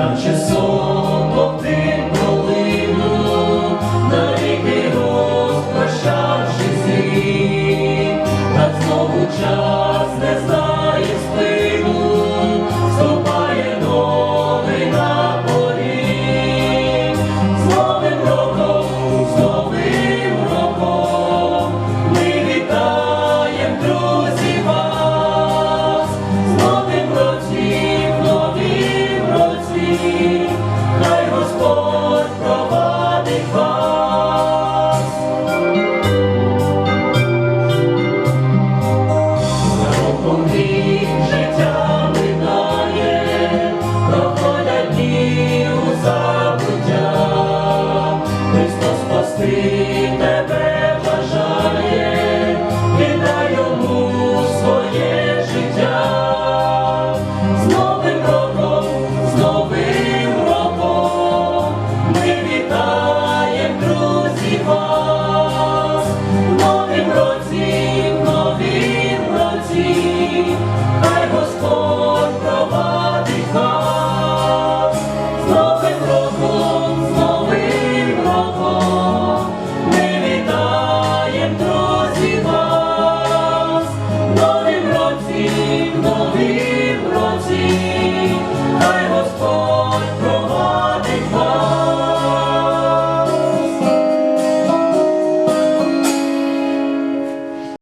наче сон обтим долину, навіки розпочавши злі, та знову час.